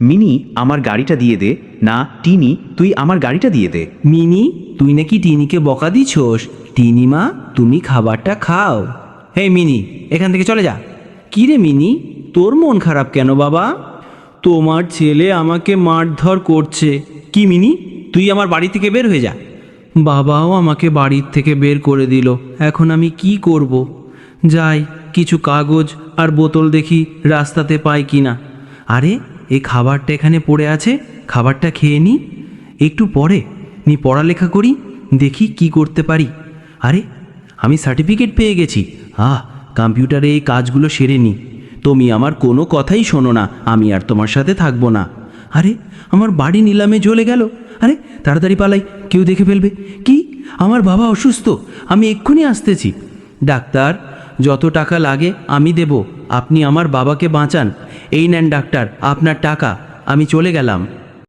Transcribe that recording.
Mini আমার গাড়িটা দিয়ে দে, না, টিনি, তুই আমার গাড়িটা দিয়ে দে। মিনি, তুই নাকি টিনিকে বকা দিছোস? টিনি মা, তুমি খাবারটা খাও। হে মিনি, এখান থেকে চলে যা। কি রে মিনি, তোর মন খারাপ কেন বাবা? তোমার ছেলে আমাকে মারধর করছে। কি মিনি, তুই আমার বাড়ি থেকে বের হয়ে যা। বাবাও আমাকে বাড়ির থেকে বের করে দিল। এখন আমি কি করব? যাই, কিছু কাগজ আর বোতল দেখি রাস্তাতে পাই কি না আরে এই খাবারটা এখানে পড়ে আছে, খাবারটা খেয়ে নি। একটু পরে নি পড়ালেখা করি, দেখি কি করতে পারি। আরে, আমি সার্টিফিকেট পেয়ে গেছি। আহ, কম্পিউটারে এই কাজগুলো সেরে নি। তুমি আমার কোনো কথাই শোনো না, আমি আর তোমার সাথে থাকব না। আরে, আমার বাড়ি নিলামে জ্বলে গেল। আরে, তাড়াতাড়ি পালাই, কেউ দেখে ফেলবে। কি? আমার বাবা অসুস্থ, আমি এক্ষুনি আসতেছি। ডাক্তার, যত টাকা লাগে আমি দেব। আপনি আমার বাবাকে বাঁচান। এই নেন ডাক্তার আপনার টাকা আমি চলে গেলাম।